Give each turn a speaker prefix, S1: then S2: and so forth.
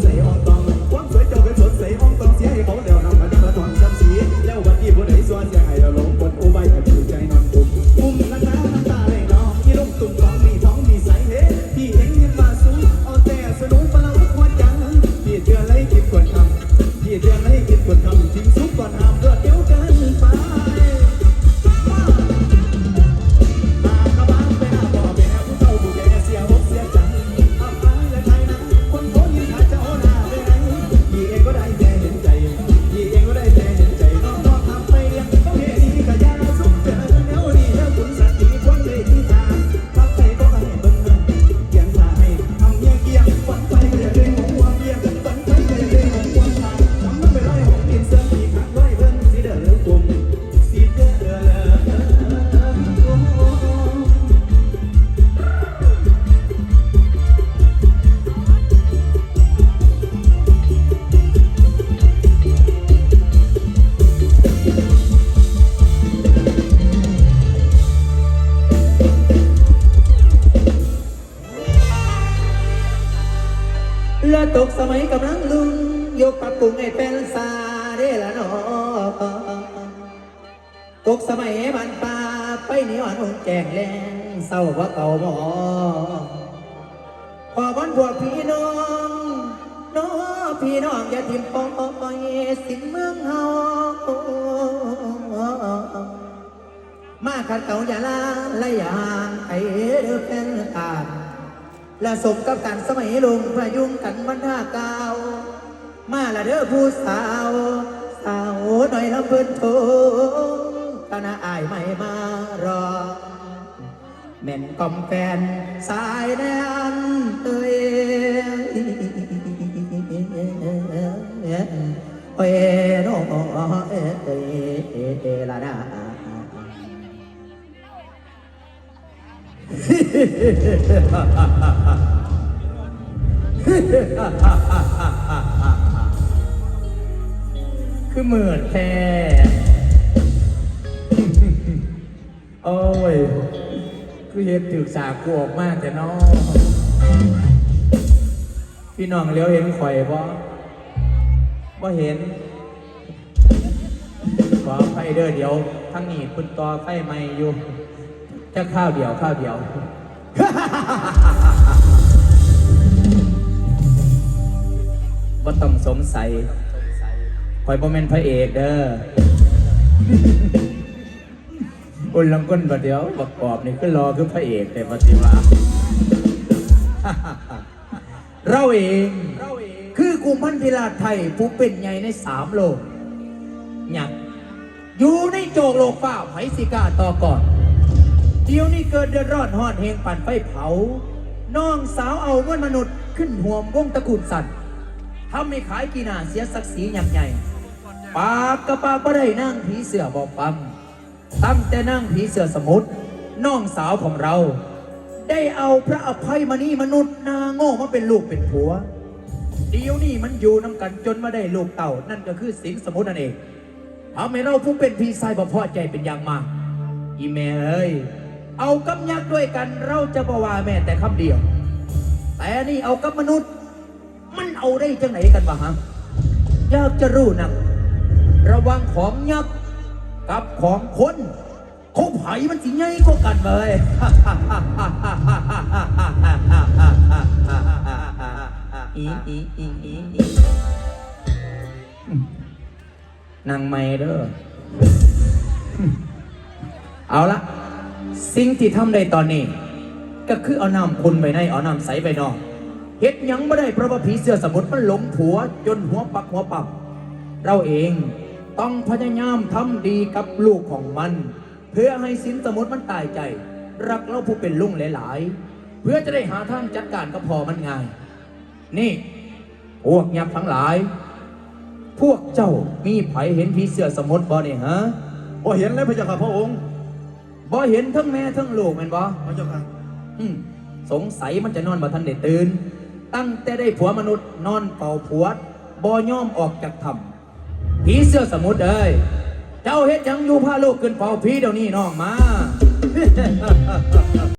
S1: 贼王岛 ยกปรับปรุงให้เป็นซาเด้ละนาะตกสมัยมันป่าไปนียวอันหุ่นแจงแรงเศร้าเพราเก่าหมอขอวันพวกพี่น้องน้อพี่น้องอย่าทิมปอยสิเมืองเฮามาขัดเก่าอย่าลาและอย่างไอ้เด้อเป็นตาและสมกับการสมัยลงพระยุงกันวันท่าเก่า มาละเด้อผู้สาว สาวหน่อยละเพิ่นโทคณะอายไม่มารอแม่นกอมแฟนสายแดนเอ้ยเอ้ยโนเอ้ยเอ้ยละนะ คือเหมือนแท้โอ้ย คือเห็นถือสากูออกมากแต่น้องพี่น้องเลี้ยวเห็นข่อยบ่บ่เห็นขอไฟเด้อเดี๋ยวทั้งนี้คุณต่อไฟใหม่อยู่จะข้าวเดียวข้าวเดียว ว่าต้องสงสัยคอยบ่แม่นพระเอกเด้ออุ่นลังก้นบัดเดียวบักกอบนี่ก็รอคือพระเอกแต่ปฏิวาเราเอง คือกุมพันธิราไทยผู้เป็นใหญ่ในสามโลกหยักอยู่ในโจกโลกฟ้าไผสิกาต่อก่อน เดี๋ยวนี้เกิดเดือดร้อนหอดเฮงปั่นไฟเผา น้องสาวเอาเมวลมนุษย์ขึ้นห่วมวงตระกูลสัตว์ ทำให้ขายกีนาเสียศักดิ์ศรีอย่างใหญ่ปากกระปากก็ได้นั่งผีเสือบอกปั๊มตั้งแต่นั่งผีเสือสมุทรน้องสาวของเรา ได้เอาพระอภัยมณีมนุษย์นาโง่มาเป็นลูกเป็นผัว เดี๋ยวนี้มันอยู่น้ำกันจนมาได้ลูกเต่านั่นก็คือสิงสมุทรนั่นเองทำให้เราผู้เป็นพี่ชายบ่พอใจเป็นอย่างมากอีแม่เอ้ยเอากับยักษ์ด้วยกันเราจะบว่าแม่แต่คำเดียว แต่นี่เอากับมนุษย์ เอาได้จังไหนกันบ้างฮะอยากจะรู้นะระหวังของยักษ์กับของคนเขาไผ่มันสิใหญ่กว่ากันเลยอีอีอีอีอีนางไม่เด้อ เอาละสิ่งที่ทำได้ตอนนี้ ก็คือเอาน้ำคุณไปในเอาน้ำใสไปนอก เฮ็ดหยังไม่ได้เพราะว่าผีเสื้อสมุทรมันหลงผัว จนหัวปักหัวปับ เราเองต้องพยายามทำดีกับลูกของมัน เพื่อให้สินสมุทรมันตายใจ รักเราผู้เป็นลุงหลาย ๆ เพื่อจะได้หาทางจัดการก็พอมันง่าย นี่พวกยักษ์ทั้งหลาย พวกเจ้ามีไผเห็นผีเสื้อสมุทรบ่เนี่ยฮะ
S2: พอเห็นแล้วพระเจ้าค่ะพระองค์
S1: บ่เห็นทั้งแม่ทั้งลูกแมันบ่
S2: พระเจ้าค่ะ
S1: อืมสงสัยมันจะนอนบ่ทันได้ตื่น ตั้งแต่ได้ผัวมนุษย์นอนเป่าผัวบอย่อมออกจากถ้ำผีเสื้อสมุทรเอ้ยเจ้าเฮ็ดหยังอยู่พาลูกขึ้นเป่าผีเดี๋ยวนี้น้องมา